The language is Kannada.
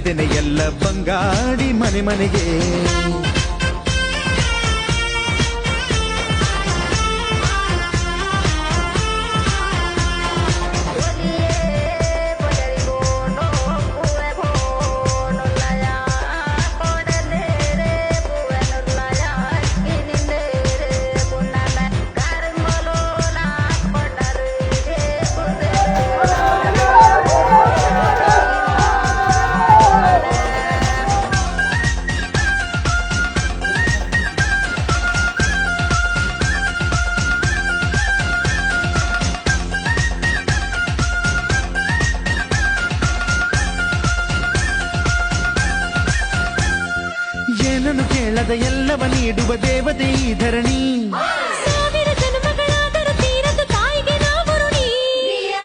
ತೆನೆ ಎಲ್ಲ ಬಂಗಾಡಿ ಮನೆ ಮನೆಗೆ. ಏನನ್ನು ಕೇಳದ ಎಲ್ಲವ ನೀಡುವ ದೇವತೆ ಈ ಧರಣಿ.